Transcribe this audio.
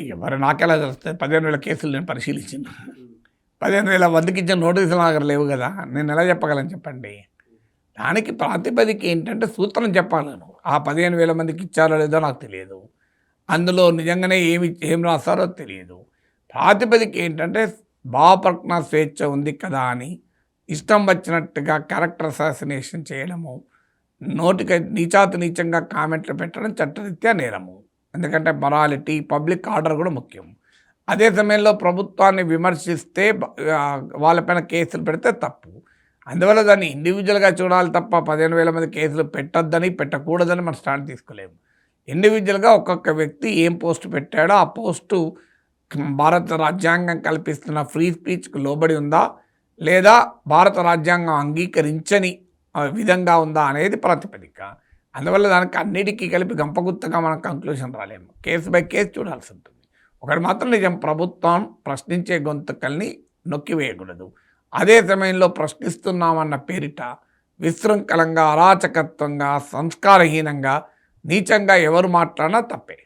ఎవరు నాకెలా తెలుస్తుంది? పదిహేను వేల కేసులు నేను పరిశీలించాను పదిహేను వేల మందికి ఇచ్చిన నోటీసులు నాకు లేవు కదా. నేను ఎలా చెప్పగలను చెప్పండి? దానికి ప్రాతిపదిక ఏంటంటే సూత్రం చెప్పాలి నేను. ఆ పదిహేను వేల మందికి ఇచ్చారో లేదో నాకు తెలియదు. అందులో నిజంగానే ఏమి ఏం రాస్తారో తెలియదు. ప్రాతిపదిక ఏంటంటే భావప్రజ్ఞ స్వేచ్ఛ ఉంది కదా అని ఇష్టం వచ్చినట్టుగా క్యారెక్టర్ అసాసినేషన్ చేయడము నోటికి నీచాతి నీచంగా కామెంట్లు పెట్టడం చట్టరీత్యా నేరము. ఎందుకంటే మొరాలిటీ పబ్లిక్ ఆర్డర్ కూడా ముఖ్యం. అదే సమయంలో ప్రభుత్వాన్ని విమర్శిస్తే వాళ్ళపైన కేసులు పెడితే తప్పు. అందువల్ల దాన్ని ఇండివిజువల్గా చూడాలి తప్ప పదిహేను వేల మంది కేసులు పెట్టొద్దని పెట్టకూడదని మనం స్టాండ్ తీసుకోలేము. ఇండివిజువల్గా ఒక్కొక్క వ్యక్తి ఏం పోస్ట్ పెట్టాడో ఆ పోస్టు భారత రాజ్యాంగం కల్పిస్తున్న ఫ్రీ స్పీచ్కు లోబడి ఉందా? లేదా భారత రాజ్యాంగం అంగీకరించని విధంగా ఉందా అనేది ప్రాతిపదిక. అందువల్ల దానికి అన్నిటికీ కలిపి గంపగుత్తగా మనం కంక్లూషన్ రాలేము. కేసు బై కేసు చూడాల్సి ఉంటుంది. ఒకటి మాత్రం నిజం ప్రభుత్వం ప్రశ్నించే గొంతుకల్ని నొక్కివేయకూడదు అదే సమయంలో ప్రశ్నిస్తున్నామన్న పేరిట విశృంఖలంగా అరాచకత్వంగా సంస్కారహీనంగా నీచంగా ఎవరు మాట్లాడినా తప్పే.